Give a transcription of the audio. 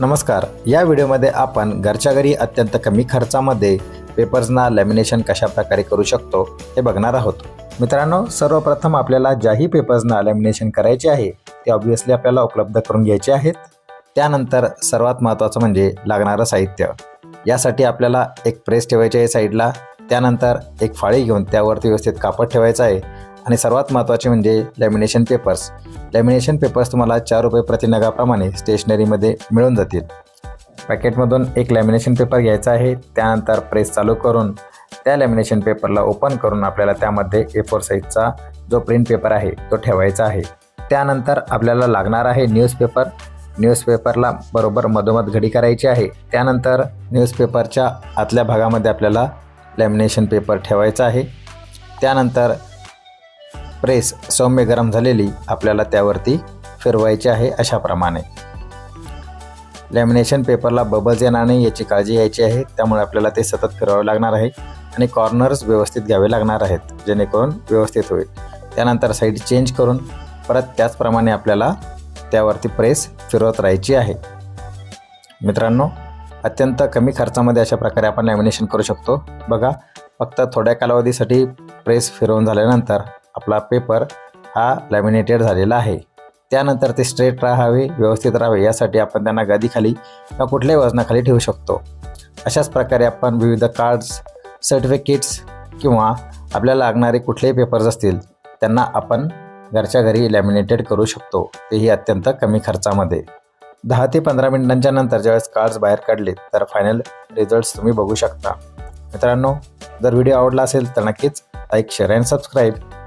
नमस्कार. या व्हिडिओमध्ये आपण घरच्या घरी अत्यंत कमी खर्चामध्ये पेपर्सना लॅमिनेशन कशा प्रकारे करू शकतो हे बघणार आहोत. मित्रांनो सर्वप्रथम आपल्याला ज्याही पेपर्सना लॅमिनेशन करायचे आहे ते ऑब्व्हियसली आपल्याला उपलब्ध करून घ्यायचे आहेत. त्यानंतर सर्वात महत्त्वाचं म्हणजे लागणारं साहित्य. यासाठी आपल्याला एक प्रेस ठेवायची आहे साईडला. त्यानंतर एक फाळी घेऊन त्यावरती व्यवस्थित कापड ठेवायचं आहे. आणि सर्वात महत्त्वाचे म्हणजे लॅमिनेशन पेपर्स लॅमिनेशन पेपर्स तुम्हाला चार रुपये प्रतिनगाप्रमाणे स्टेशनरीमध्ये मिळून जातील. पॅकेटमधून एक लॅमिनेशन पेपर घ्यायचा आहे त्यानंतर प्रेस चालू करून त्या लॅमिनेशन पेपरला ओपन करून आपल्याला त्यामध्ये ए फोर साईजचा जो प्रिंट पेपर आहे तो ठेवायचा आहे. त्यानंतर आपल्याला लागणार आहे न्यूजपेपर न्यूजपेपरला बरोबर मधोमध घडी करायची आहे. त्यानंतर न्यूजपेपरच्या आतल्या भागामध्ये आपल्याला लॅमिनेशन पेपर ठेवायचा आहे. त्यानंतर प्रेस सौम्य गरम झालेली आपल्याला त्यावरती फिरवायची आहे अशाप्रमाणे. लॅमिनेशन पेपरला बबल्स येणार नाही याची काळजी घ्यायची आहे. त्यामुळे आपल्याला ते सतत फिरवावे लागणार आहे आणि कॉर्नर्स व्यवस्थित घ्यावे लागणार आहेत जेणेकरून व्यवस्थित होईल. त्यानंतर साईड चेंज करून परत त्याचप्रमाणे आपल्याला त्यावरती प्रेस फिरवत राहायची आहे. मित्रांनो अत्यंत कमी खर्चामध्ये अशा प्रकारे आपण लॅमिनेशन करू शकतो. बघा फक्त थोड्या कालावधीसाठी प्रेस फिरवून झाल्यानंतर आपला पेपर हा लॅमिनेटेड झालेला आहे. त्यानंतर ते स्ट्रेट राहावे व्यवस्थित राहावे यासाठी आपण त्यांना गादीखाली किंवा कुठल्याही वजनाखाली ठेवू शकतो. अशाच प्रकारे आपण विविध कार्ड्स सर्टिफिकेट्स किंवा आपल्याला लागणारे कुठलेही पेपर्स असतील त्यांना आपण घरच्या घरी लॅमिनेटेड करू शकतो. तेही अत्यंत कमी खर्चामध्ये. दहा ते पंधरा मिनिटांच्या नंतर ज्यावेळेस कार्ड्स बाहेर काढले तर फायनल रिझल्ट्स तुम्ही बघू शकता. मित्रांनो जर व्हिडिओ आवडला असेल तर नक्कीच like share and subscribe